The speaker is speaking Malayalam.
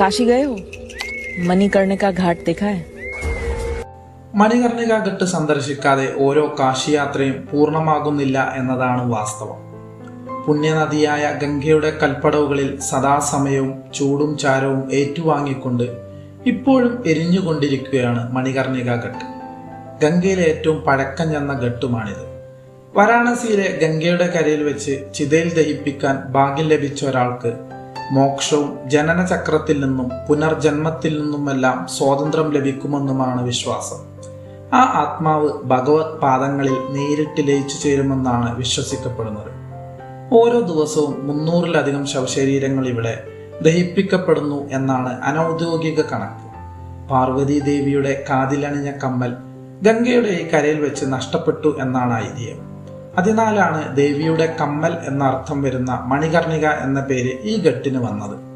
काशी गए हो मणिकर्णिका घाट देखा है മണികർണിക ഘട്ട് സന്ദർശിക്കാതെ ഓരോ കാശിയാത്രയും പൂർണ്ണമാകുന്നില്ല എന്നതാണ് വാസ്തവം പുണ്യനദിയായ ഗംഗയുടെ കൽപ്പടവുകളിൽ സദാസമയവും ചൂടും ചാരവും ഏറ്റുവാങ്ങിക്കൊണ്ട് ഇപ്പോഴും എരിഞ്ഞുകൊണ്ടിരിക്കുകയാണ് മണികർണിക ഘട്ട് ഗംഗയിലെ ഏറ്റവും പഴക്കം ചെന്ന ഘട്ടുമാണിത് വാരാണസിയിലെ ഗംഗയുടെ കരയിൽ വെച്ച് ചിതയിൽ ദഹിപ്പിക്കാൻ ഭാഗ്യം ലഭിച്ച ഒരാൾക്ക് മോക്ഷവും ജനനചക്രത്തിൽ നിന്നും പുനർജന്മത്തിൽ നിന്നുമെല്ലാം സ്വാതന്ത്ര്യം ലഭിക്കുമെന്നുമാണ് വിശ്വാസം. ആ ആത്മാവ് ഭഗവത് പാദങ്ങളിൽ നേരിട്ട് ലയിച്ചു ചേരുമെന്നാണ് വിശ്വസിക്കപ്പെടുന്നത്. ഓരോ ദിവസവും മുന്നൂറിലധികം ശവശരീരങ്ങൾ ഇവിടെ ദഹിപ്പിക്കപ്പെടുന്നു എന്നാണ് അനൗദ്യോഗിക കണക്ക്. പാർവതി ദേവിയുടെ കാതിലണിഞ്ഞ കമ്മൽ ഗംഗയുടെ ഈ കരയിൽ വെച്ച് നഷ്ടപ്പെട്ടു എന്നാണ് ഐതിഹ്യം. അതിനാലാണ് ദേവിയുടെ കമ്മൽ എന്ന അർത്ഥം വരുന്ന മണികർണിക എന്ന പേര് ഈ ഘട്ടിന് വന്നത്.